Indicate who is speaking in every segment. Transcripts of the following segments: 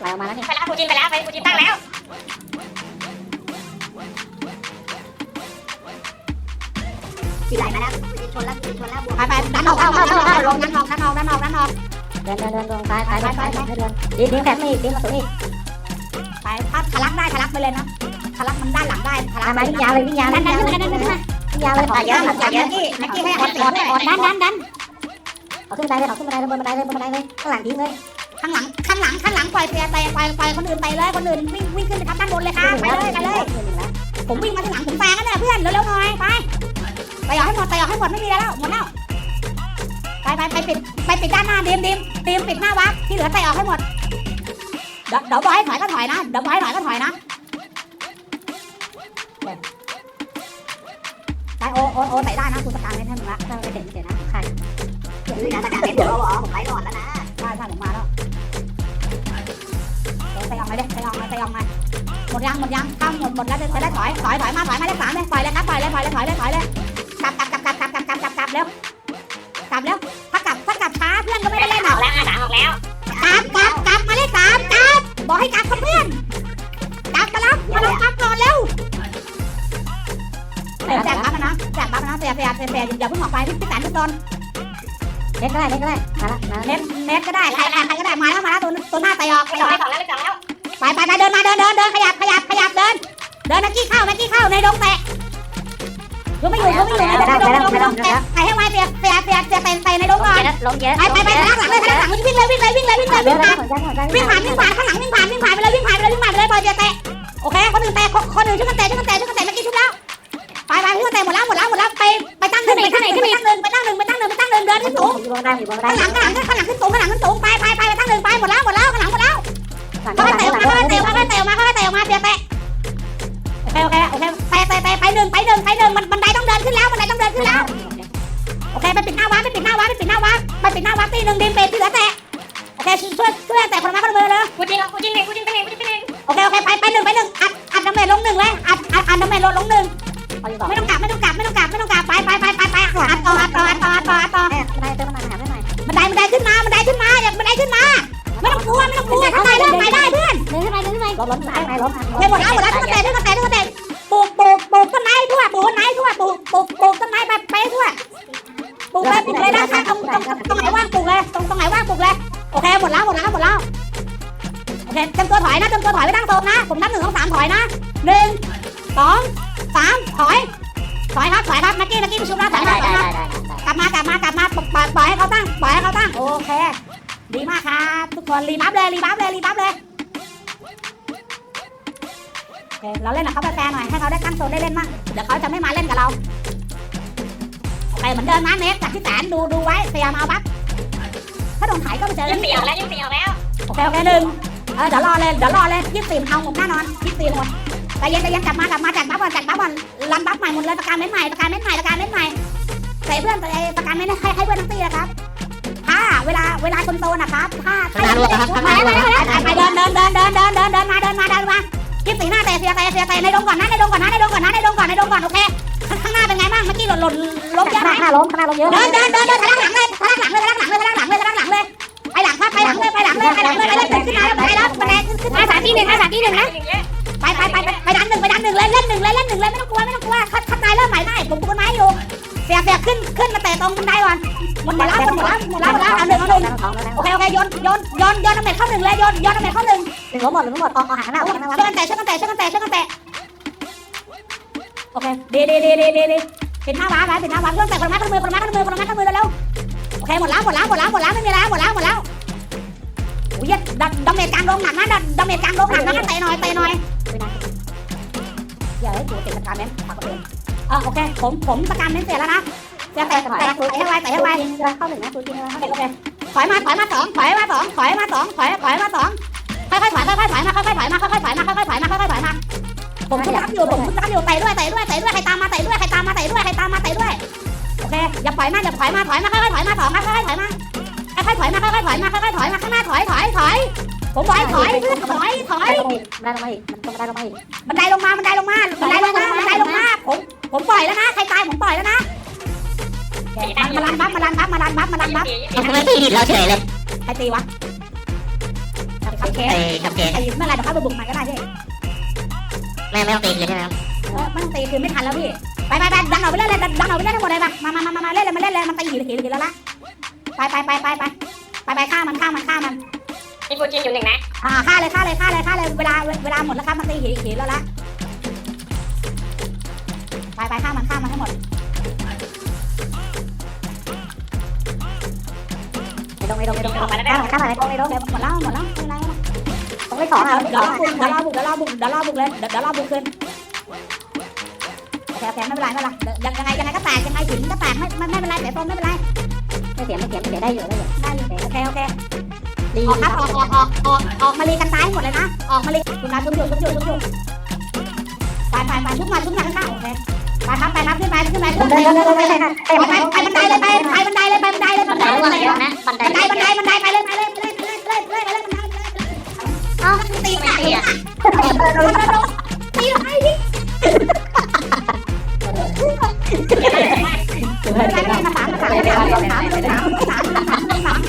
Speaker 1: ไหลออกมาแล้วนี่
Speaker 2: ไปแล้วฟูจินไปแล้วไปฟูจินตั้งแล้ว
Speaker 3: สีไหลมาแล้วชนแล้วชนแล้วบวก
Speaker 2: ไปไปดันออกเข้าเข้าเข้าเข้าลงดันออกดันออกดันออกดันออก
Speaker 1: เดินเดินเดินลงซ้ายซ้ายซ้ายซ้ายเดินดีดีแขนอีกดีมาสุดอีก
Speaker 2: ไปถ้าทะลักได้ทะลักไปเลยนะทะลักมันด้านหลังได้ทะลั
Speaker 1: มากมาวิ่งยาวเลยวิ่งยาว
Speaker 2: ดั
Speaker 1: วิ่
Speaker 2: น
Speaker 1: ง
Speaker 2: ดั
Speaker 1: ยานว
Speaker 2: ขึ้นมาดันดันขึ้นมา
Speaker 1: วิ่งยาวเลยขอ
Speaker 2: เย
Speaker 1: เย
Speaker 2: อะ
Speaker 1: อะ
Speaker 2: เยอะเยอะที่เมื่อกี้ให้ออดออดออดดันดันดัน
Speaker 1: ขอขึ้นบันไดเลยขอขึ้นบันไดเลยบนบันไดเลยบนบันไดเลยข้างหลังทิ้งเลย
Speaker 2: ข้างหลัง ข้างหลัง ข้างหลังปล่อยเปียไปไปไปคนอื่นไปเลย คนอื่นวิ่งวิ่งขึ้นไปทับด้านบนเลยค่ะ ไปเลย ไปเลย ผมวิ่งมาข้างหลังผมแซงกันเนี่ยเพื่อน เร็วๆหน่อย ไป ไปออกให้หมด ไปออกให้หมด ไม่มีแล้ว หมดแล้ว ไปไปไปปิด ไปปิดด้านหน้าดีมดีมดีมปิดหน้าวักที่เหลือไปออกให้หมด เดี๋ยวเดี๋ยวบอยให้ถอยก็ถอยนะ เดี๋ยวบอยให้ถอยก็ถอยนะไปโอโอโอใส่ได้นะคุณสการเล่นให้มึงละถ้าไม่เห็นเฉยนะ ใคร
Speaker 3: นี่นะสกัดเม็ดเดี๋ยวเราบอกผมไล่หลอดแล้วนะ
Speaker 2: เลยไปออกมาไปออกมาหมดยังหมดยังข้ามหมดหมดแล้วจะได้ถอยถอยถอยมาถอยมาเลขสามเลยถอยเลยครับถอยเลยถอยเลยถอยเลยถอยเลยกลับกลับกลับกลับกลับกลับกลับกลับกลับเร็วกลับเร็วถ้ากลับถ้ากลับช้าเพื่อนก็ไม่ได้เล่นหรอก
Speaker 3: แล้วอาสามออกแล้ว
Speaker 2: กลับกลับกลับมาเลขสามกลับบอกให้กลับกับเพื่อนกลับมาแล้วมาแล้วกลับก่อนเร็วแจกบัฟนะแจกบัฟนะเสียเสียเสียเสียอย่าเพิ่งออกไปพี่แสนทุกคน
Speaker 1: เล็กก็ได้เล็กก็ได้มาละมา
Speaker 2: เน็ตเน็ตก็ได้ใครใครก็ได้มาแล้วมาแล้วตัวตัวหน้าไตออก
Speaker 3: ไปสองไปสองแล้ว ไปสองแล้ว
Speaker 2: ไปไปไปเดินมาเดินเดินเดินขยับขยับขยับเดิน เดินนักกี้เข้านักกี้เข้าในดงแตะยกไม่อยู่ยกไม่อยู่ในดงในดงในดงในดงแตะใครให้ไว้เปียเปียเปียเปียไปไปในดงก่อน
Speaker 1: ลงเยอะ
Speaker 2: ไปไปไปทางหลังเลยทางหลังวิ่งเลยวิ่งเลยวิ่งเลยวิ่งเลย
Speaker 1: เย
Speaker 2: วิ่
Speaker 1: อะ
Speaker 2: ง
Speaker 1: นะ
Speaker 2: ผ่าน
Speaker 1: หัวใจหัวใจ
Speaker 2: วิ่งผ่านวิ่งผ่านข้างหลังวิ่งผ่านวิ่งผ่านไปเลยวิ่งผ่านไปเลยวิ่งผ่านไปเลยบอยเปียเตะโอเคคนอื่นเตะคนอื่นช่วยกันเตะช่วยกันเตะช่วยกันเตะเมื่อกี้ชุบแล้วไปไปช่วยกันเตะหมดแล้วหมดแล้วหมดแล้วไปไปตั้งหนึ่งไปตั้งหนึ่งไปตั้งหนึ่งไปตั้งหนึ่งไปตั้งหนึ่งไปตั้งหนึ่งเดินขึ้นสูง
Speaker 1: อยู่บนบันไดอยู่บนบันได
Speaker 2: ข้างหลังข้างหลังข้างหลังขึ้นสูงข้างหลังขึ้นสูงไปไปไปไปตั้งหนึ่งไปหมดแล้วหมดแล้วข้างหลัง ไปหนึ่งไปหนึ่งไปหนึ่งมันบันไดต้องเดินขึ้นแล้วบันไดต้องเดินขึ้นแล้วโอเคไปปิดหน้าวัดไปปิดหน้าวัดไปปิดหน้าวัดไปปิดหน้าวัดตีหนึ่งดิมเปที่เหลือเตะโอเคช่วยช่วยเตะคนละไม้คนละมือเลย
Speaker 3: ฟูจินฟูจินหนึ่งฟูจินไปหนึ่งฟูจินไปหนึ่ง
Speaker 2: โอเคโอเคไปไปหนึ่งไปหนึ่งอัดอัดดาเมจลงหนึ่งเลยอัดอัดอัดดาเมจลงลงหนึ่ง
Speaker 1: เอาอยู่ต่อ
Speaker 2: ไม่ต้องกลับไม่ต้องกลับไม่ต้องกลับไม่ต้องกลับไปไปไปไปไปอัดต่ออัดต่ออัดต่ออัดต่ออัดต่อ งโซนนะ ผมนับหนึ่งสองสามถอยนะหนึ่งสองสามถอย ถอยครับถอยครับนักกี้นักกี้ไปชุบนะถอย
Speaker 1: ได้
Speaker 2: นะถ
Speaker 1: ได้
Speaker 2: อยนะ
Speaker 1: ได้ได้
Speaker 2: กลับมากลับมากลับมาปล่อยปล่อยให้เขาตั้งปล่อยให้เขาตั้งโอเค ดีมากครับ ทุกคนรีบัฟเลยรีบัฟเลยรีบัฟเลยโอเคเราเล่นกับเขาแฟร์ๆหน่อยให้เขาได้ตั้งโซนได้เล่นบ้างเดี๋ยวเขาจะไม่มาเล่นกับเราโอเคเหมือนเดิมนะเนสจากที่แสนดูดูไว้พยายามเอาบัฟถ้าโดนไถก็ไปเจอ
Speaker 3: ยี่
Speaker 2: กัน
Speaker 3: สิบสี่ออกแล้วยี่สิบสี่ออกแล้ว
Speaker 2: โอเคโอเคหนึ่ง เออเดี๋ยวรอเลยเดี๋ยวรอเลยยี่สิบสี่เอาหมดแน่นอนยี่สิบสี่หมดใจเย็นใจเย็นกลับมากลับมาจากบัฟก่อนจากบัฟก่อนรันบัฟใหม่หมดเลยประการเม็ดใหม่ประการเม็ดใหม่ประการเม็ดใหม่ใส่เพื่อนใส่ประการเม็ดให้ให้เพื่อนทั้งตีนะครับถ้าเวลาเวลาคนโตนะครับถ้า
Speaker 1: ข้างหน้ารวมนะครับข้างห
Speaker 2: ไป
Speaker 1: น้ารวม
Speaker 2: ไป
Speaker 1: นะครับ
Speaker 2: ไปไปเดินเดินเดินเดินเดินเดินเดินมาเดินมาเดินมายิบสีหน้าเตะเสียเตะเสียเตะในดงก่อนนะในดงก่อนนะในดงก่อนนะในดงก่อนในดงก่อนโอเคข้างข้างหน้าเป็นไงบ้างเมื่อกี้หล่นหล่นล้มเยอะไหม
Speaker 1: ข้างหน้าล้มข้างหน้าล้มเยอะ
Speaker 2: เดินเดินเดินเดินทะลักหลังเลยทะลักหลังเลยทะลักหลังเลยทะลักหลังเลยทะลักหลังเลยไป หลังครับไปหลังเลยไปหลังเลยไปหลังเลยไปเล่นขึ้นมาแล้วไปแล้วบันไดขึ้นขึ้นมาสามที่หนึ่งสามที่หนึ่งนะไปไปไปไปดันหนึ่งไปดันหนึ่งเลยเล่นหนึ่งเลยเล่นหนึ่งเลยไม่ต้องกลัวไม่ต้องกลัวข้างในายเริ่มใหม่ได้ผมปูนไม้อยู่เสียเสียขึ้นขึ้นมาเตะตรงบันไดก่อนหมดแล้วหมดแล้วหมดแล้วหมดแล้วเอาหนึ่งเอาหนึ่งโอเคโอเคโยนโยนโยนโยนน้ำเม็ดเข้าหนึ่งเลยโยนโยนน้ำเม็ดเข้าหนึ่ง
Speaker 1: หนึ่งล้มหมดหนึ่งล้มหมดออกออกหางหน้าออกข้างหน้า
Speaker 2: ช่วยกันเตะช่วยกันเตะช่วยกันเตะช่วยกันเตะโอเคดีดีดีดีดีดีปิดหน้าว้าไว้ปิดหน้าว้าเพื่อนเตะคนละไม้คนละมือคนละไม้คนละมือคนละไม้คนละมือเร็วโอเคหมดแล้วหมดแล้วหมดแล้วหมดแล้วไม่มีแล้วหมดแล้วหมดแล้ว ยดัดันเม็ดกลางลงหนักนะดันดันเม็ดกลางลงหนักนะเตะหน่อยเตะหน่อยอย่าให้กูติดสการเม้นปากกระเบนเออโอเคผมผมสการเม้นเสร็จแล้วนะจะเตะเตะเตะให้ไวเตะให้ไว
Speaker 1: เข้าหนึ่งนะตูจินนะ
Speaker 2: โอเคโอเคถอยมาถอยมาสองถอยมาสองถอยมาสองถอยถอยมาสองค่อยๆถอยค่อยๆถอยมาค่อยๆถอยมาค่อยๆถอยมาค่อยๆถอยมาค่อยๆถอยมาผมชุบรับอยู่ผมชุบรับอยู่เตะด้วยเตะด้วยเตะด้วยใครตามมาเตะด้วยใครตามมาเตะด้วยใครตามมาเตะด้วยโอเคอย่าปล่อยมาอย่าถอยมาถอยมาค่อยๆถอยมาสองค่อยๆถอยมา ค่อยๆถอยมาค่อยๆถอยมาค่อยๆถอยมาข้างหน้าถอยถอยถอย ผมบอกให้ถอยเพื่อนถอยถอย
Speaker 1: ได้ลงมาอีกมันได้ลงมาอีก
Speaker 2: บันไดลงมาบันไดลงมาบันไดลงมาบันไดลงมาผมผมปล่อยแล้วนะใครตายผมปล่อยแล้วนะมาลันบัฟมาลันบัฟมาลันบัฟมาลันบัฟ
Speaker 3: ยี่สิบสี่
Speaker 1: ทำไมตีดิเราเฉยเลย
Speaker 2: ใครตีวะ
Speaker 1: ตี
Speaker 2: เค
Speaker 1: ไอ้ทำเกม
Speaker 2: ไอ้เมื่อไรเดี๋ยวเข้าไปบุกมันก็ได้พี่
Speaker 1: ไม่ไม่ต้องตีเลยใช่ไหมครับ
Speaker 2: เออไม่ต้องตีคือไม่ทันแล้วพี่ไปไปไปดันออกไปเล่นเลยดันออกไปเล่นให้หมดเลยมามามามามาเล่นเลยมาเล่นเลยมันตีหินหินหินแล้วละ ไปไปไปไปไปไปไปฆ่ามันฆ่ามันฆ่ามัน
Speaker 3: พี่ฟูจินอยู่หนึ่งนะ
Speaker 2: อ่าฆ่าเลยฆ่าเลยฆ่าเลยฆ่าเลยเวลาเวลาหมดแล้วครับมันตีหินหินแล้วละไปไปฆ่ามันฆ่ามันให้หมด
Speaker 1: ไม่ต้องไม่ต้องไม่ต้อง
Speaker 3: ออกมาแล้วได้
Speaker 1: ข้ามมาเลย
Speaker 2: ไม่รู้เดี๋ยวหมดแล้วหมดแล้วไม่เป็นไร
Speaker 1: ต้องไม่ขอเอา
Speaker 2: เดี๋ยวรอบุกเดี๋ยวรอบุกเดี๋ยวรอบุกเดี๋ยวรอบุกเลยเดี๋ยวเดี๋ยวรอบุกคืนโอเคโอเคไม่เป็นไรไม่เป็นไรเดี๋ยวยังไงยังไงก็แตกยังไงหินก็แตกไม่ไม่ไม่เป็นไรเดี๋ยวต้นไม่เป็นไร
Speaker 1: ไม่เสียไม่เสียไม่เสียได้อยู่ได้อยู่
Speaker 2: ได้อยู่โอเคโอเค
Speaker 1: ดี
Speaker 2: ออกครับออกออกออกออกออกมาลีกันตายหมดเลยนะออกมาลีคุณนาชุบอยู่ชุบอยู่ชุบอยู่ไปไปไปชุบมาชุบมาข้างๆโอเคไปครับไปครับขึ้นไปขึ้นไปขึ้นไป
Speaker 1: ได้
Speaker 2: ขึ้น
Speaker 1: ได้
Speaker 2: ไป
Speaker 1: ได้ได้
Speaker 2: ไปไปบันไดเลยไปไปบันไดเลยไปบันไดเลยบันได
Speaker 1: แต่
Speaker 2: เลย
Speaker 1: ว่า
Speaker 2: บันได
Speaker 1: เดี๋ยวนะบันได
Speaker 2: บันไดบันไดบันไดไปเลยไปเลยไปเลยไปเลยไปเลยไปเลยบันไดเอ้าตีอะตีอะตีไอ้ดิ
Speaker 1: ถึง
Speaker 2: ไม่
Speaker 1: เลย
Speaker 2: ได้มาสาม มาสามมาสามมาสามมาสามมาสามมาสาม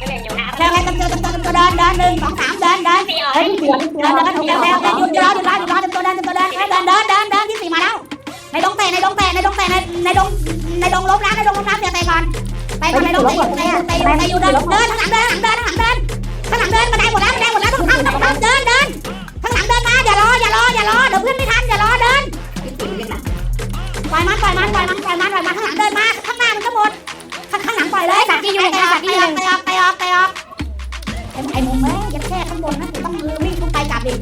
Speaker 3: ก็เลยอยู่นะ
Speaker 2: แล้วไงจำเจอจำเจอจำเจอเดินเดินหนึ่งสองสามเดินเดิน
Speaker 3: สี่ออก
Speaker 1: เฮ้ยเสียเสีย
Speaker 2: เดินเดินโอเคโอเคโอเคหยุดรอหยุดรอหยุดรอจำตัวเดินจำตัวเดินเดินเดินเดินเดินเดินที่สี่มาแล้วในดงเตะในดงเตะในดงเตะในในดงในดงล้มนะในดงล้มนะเสียเตะก่อนไปก่อนในดงเตะอยู่เตะอยู่เตะอยู่เตะอยู่เดินเดินข้างหลังเดินข้างหลังเดินข้างหลังเดินข้างหลังเดินบันไดหมดแล้วบันไดหมดแล้วต้องทำต้องทำเดินเดินข้างหลังเดินมาอย่ารออย่ารออย่ารอเดี๋ยวเพื่อนไม่ทันอย่ารอเดินปล่อยมันปล่อยมันปล่อยมันปล่อยมันปล่อยมันข้างหลังเดินมา ข้างข้างหลังปล่อยเลยสักที่อยู่ไปออกไปออกไปออกไปออกไปออกไอ้มุมเอ้ยยัดแค่ข้างบนนะต้องวิ่งขึ้นไปกลับดิ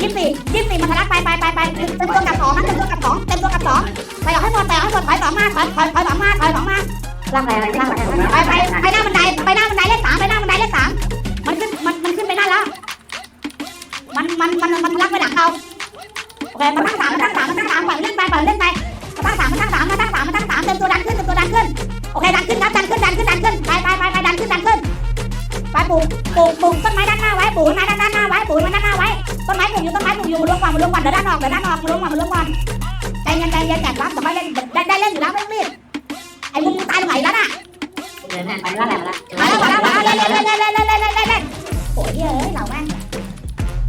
Speaker 2: ยี่สิบยี่สิบมันทะลักไปไปไปไปเต็มตัวกับสองนะเต็มตัวกับสองเต็มตัวกับสองไปออกให้หมดไปออกให้หมดถอยสองมาถอยถอยถอยสองมาถอยสองมา
Speaker 1: ร่างอะไรร่างอะไร
Speaker 2: ไปไปไปหน้าบันไดไปหน้าบันไดเลขสามไปหน้าบันไดเลขสามมันขึ้นมันมันขึ้นไปนั่นแล้วมันมันมันมันรักไปดักเราโอเคมันตั้งสามมันตั้งสามมันตั้งสามปล่อยเล่นไปปล่อยเล่นไปมันตั้งสามมันตั้งสามมันตั้งสามมันตั้งสามเต็มตัวดันขึ้นเต็มตัวดันขึ้น โอเคดันขึ้นครับดันขึ้นดันขึ้นดันขึ้นไปไปไปไปดันขึ้นดันขึ้นไปปลูกปลูกปลูกต้นไม้ด้านหน้าไว้ปลูกต้นไม้ด้านหน้าไว้ปลูกต้นไม้ด้านหน้าไว้ต้นไม้ปลูกอยู่ต้นไม้ปลูกอยู่มาลงก่อนมาลงก่อนเดี๋ยวด้านออกเดี๋ยวด้านออกมาลงก่อนมาลงก่อนใจเย็นใจเย็นแกะรับเดี๋ยวค่เล่นได้ได้เล่นอยู่แล้วไม่รีบไอ้มึงตายตรงไหนแล้วน่ะ
Speaker 1: เดินไปร่างอะไรมาละ
Speaker 2: มาแล้วมาแล้วมาแล้วเล่นเล่นเล่นเล่นเล่นเล่นเล่นโอ้ยเอ้ยเหล่าแม่ง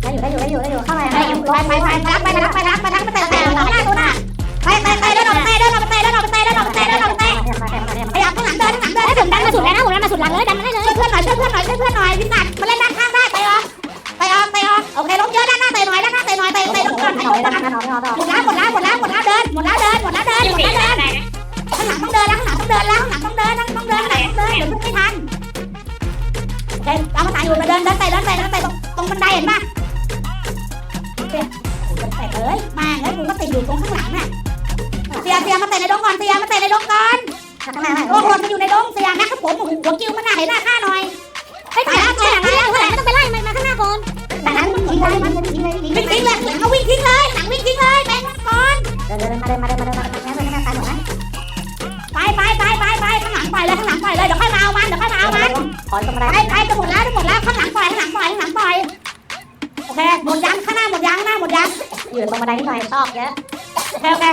Speaker 1: ได้อยู่ได้อยู่ได้อยู่ได้อยู่เข้ามา
Speaker 2: ไปไปไปไปรับไปรับไปรับไปรับไปเตะเตะหน้าตัวหน้าไปเตะเตะเดิน หมดแล้วหมดแล้วหมดแล้วหมดแล้วเดินหมดแล้วเดินหมดแล้วเดินหมดแล้วเดินข้างหลังต้องเดินแล้วข้างหลังต้องเดินแล้วข้างหลังต้องเดินต้องเดินข้างหลังต้องเดินเดี๋ยวเพิ่งไม่ทันโอเคเอามาตายอยู่มาเดินเดินไปเดินไปเดินไปตรงตรงบันไดเห็นป่ะโอเตะเลยมาแล้วกูก็ติดอยู่ตรงข้างหลังน่ะเสียเสียมาเตะในดงก่อนเสียมาเตะในดงก่อนโอ้โหมันอยู่ในดงเสียนะครับผมหัวกิ้วมันน่าเห็นหน้าข้าหน่อยไปถ่ายหน้าถ่ลังหลังถ่ายไม่ต้องไปไล่มันมาข้างหน้าก่อน หลังมันทิ้งเลยมันทิ้งเลยวิ่งทิ้งเลยหลังเอาวิ่งทิ้งเลยหลังวิ่งทิ้งเลยแบงก่อน
Speaker 1: เดินเดินมาเดินมาเดินมาเดินมาเดินมาเดินมาตายหมดนะ
Speaker 2: ไปไปไปไปไปข้างหลังปล่อยเลยข้างหลังปล่อยเลยเดี๋ยวค่อยมาเอามันเดี๋ยวค่อยมาเอามัน
Speaker 1: ขอตรงบัน
Speaker 2: ไป
Speaker 1: ได
Speaker 2: ไปจะหมดแล้วจะหมดแล้วข้างหลังปล่อยข้างหลังปล่อยข้างหลังปล่อยโอเคหมดยังข้างหน้าหมดยังข้างหน้าหมดยัง
Speaker 1: อยู่ตรงบันไดนิดหน่อยชอบเยอะ
Speaker 2: โอเคโอเค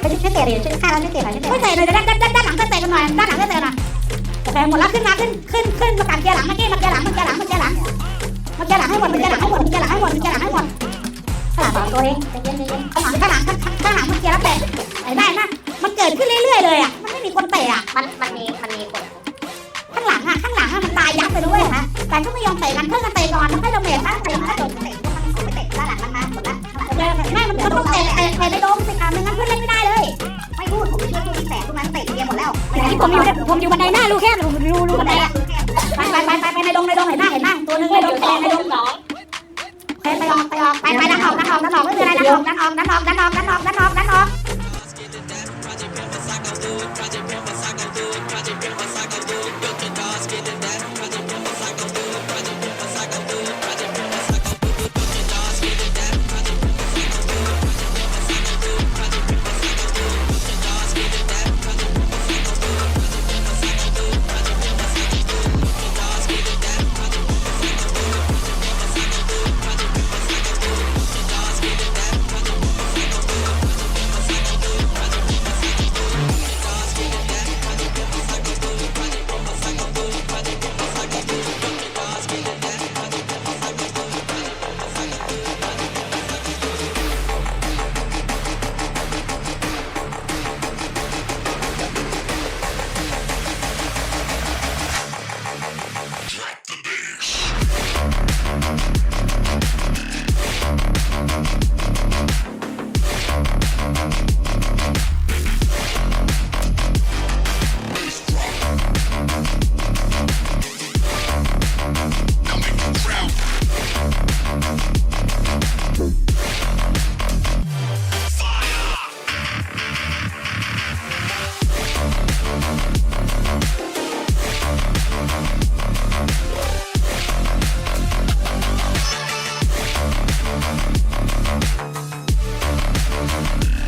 Speaker 1: ไปช่วยเตะดิช่วยฆ่าแล้วช่วยเตะหน่อยช่วยเตะ
Speaker 2: ไม่เตะเลยด้านด้านด้านด้านหลังก็เตะกันหน่อยด้านหลังก็เตะหน่อยโอเคหมดแล้วขึ้นมาขึ้นขึ้นขึ้นมากัดเกียร์หลังเมื่อกี้มาเกียร์หลังมาเกียร์หลังมาเกียร์หลัง มาเกียร์หลังให้หมดมาเกียร์หลังให้หมดมาเกียร์หลังให้หมดมาเกียร์หลังให้หมด
Speaker 1: ข้างหลังสองตัวเองเย็นเย็น
Speaker 2: ข้างหลังข้างหลังข้างหลังมาเกียร์แล้วเตะไอ้ได้นะมันเกิดขึ้นเรื่อยๆเลยอะมันไม่มีคนเตะอะ
Speaker 1: มันมันมีมันมีคน
Speaker 2: ข้างหลังอะข้างหลังอะมันตายยับไปด้วยนะแต่ก็ไม่ยอมเตะกันเพื่อนกันเตะก่อนแล้วให้เราเมทถ้าเตะถ้าโดนเตะมันเตะด้านหลังมันมาหมดละไม่มันก็ต้องเตะเตะเตะในโดมสิค่ะไม่งั้นเพื่อนเล่นไม่ได้เลย
Speaker 3: ไม่พูดผมช่วยพูดที่แตกทุกนั้นเตะเกียหมดแล้ว
Speaker 2: ผมอยู่ผมอยู่บันไดหน้ารูแคบผมรูรูบันไดอะ งในดงเห็นหน้าเห็นหน้าตัวนึงในดง
Speaker 3: สอง
Speaker 2: ในดง
Speaker 3: สอง
Speaker 2: ไปไปออกไปออกไปไปดันออกดันออกดันออกไม่เป็นไรดันออกดันออกดันออกดันออกดันออกดันออกดันออก
Speaker 4: Thank you.